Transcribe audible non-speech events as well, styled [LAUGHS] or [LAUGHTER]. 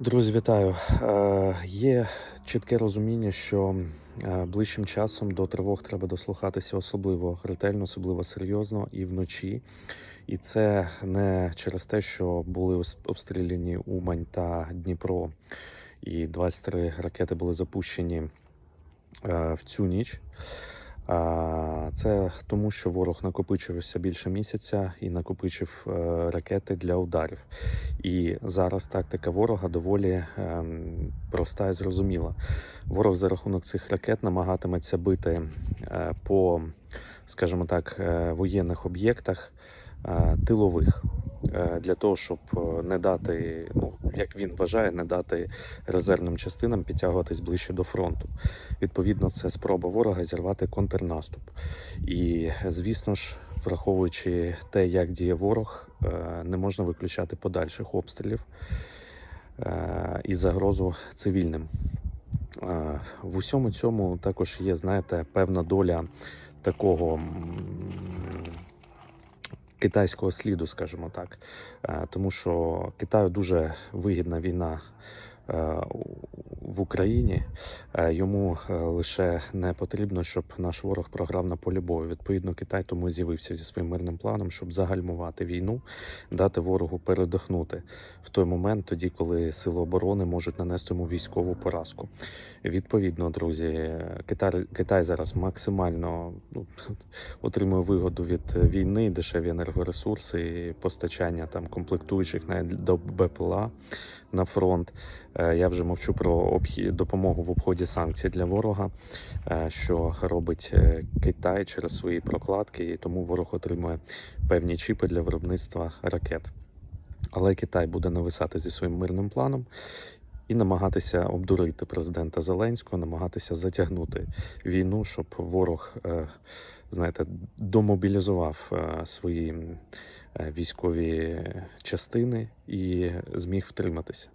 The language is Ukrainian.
Друзі, вітаю. Е, Є чітке розуміння, що е, ближчим часом до тривог треба дослухатися особливо ретельно, особливо серйозно і вночі. І це не через те, що були обстріляні Умань та Дніпро, і 23 ракети були запущені е, в цю ніч. Це тому, що ворог накопичився більше місяця і накопичив е, ракети для ударів. І зараз тактика ворога доволі ем, проста і зрозуміла. Ворог за рахунок цих ракет намагатиметься бити е, по, скажімо так, е, воєнних об'єктах тилових. Для того щоб не дати, ну як він вважає, не дати резервним частинам підтягуватись ближче до фронту. Відповідно, це спроба ворога зірвати контрнаступ. І звісно ж, враховуючи те, як діє ворог, е, не можна виключати подальших обстрілів е, і загрозу цивільним. Е, В усьому цьому також є, знаєте, певна доля такого китайського сліду, скажімо так. Е, Тому що Китаю дуже вигідна війна в Україні. Е, Йому е, лише не потрібно, щоб наш ворог програв на полі бою. Відповідно, Китай тому з'явився зі своїм мирним планом, щоб загальмувати війну, дати ворогу передихнути в той момент, тоді, коли сили оборони можуть нанести йому військову поразку. Відповідно, друзі, Китай, Китай зараз максимально ну, [LAUGHS] отримує вигоду від війни, дешеві енергоресурси, постачання там комплектуючих навіть до БПЛА на фронт. Е, Я вже мовчу про допомогу в обході санкцій для ворога, е, що робить е, Китай через свої прокладки, і тому ворог отримує певні чіпи для виробництва ракет. Але Китай буде нависати зі своїм мирним планом і намагатися обдурити президента Зеленського, намагатися затягнути війну, щоб ворог, знаєте, домобілізував свої військові частини і зміг втриматися.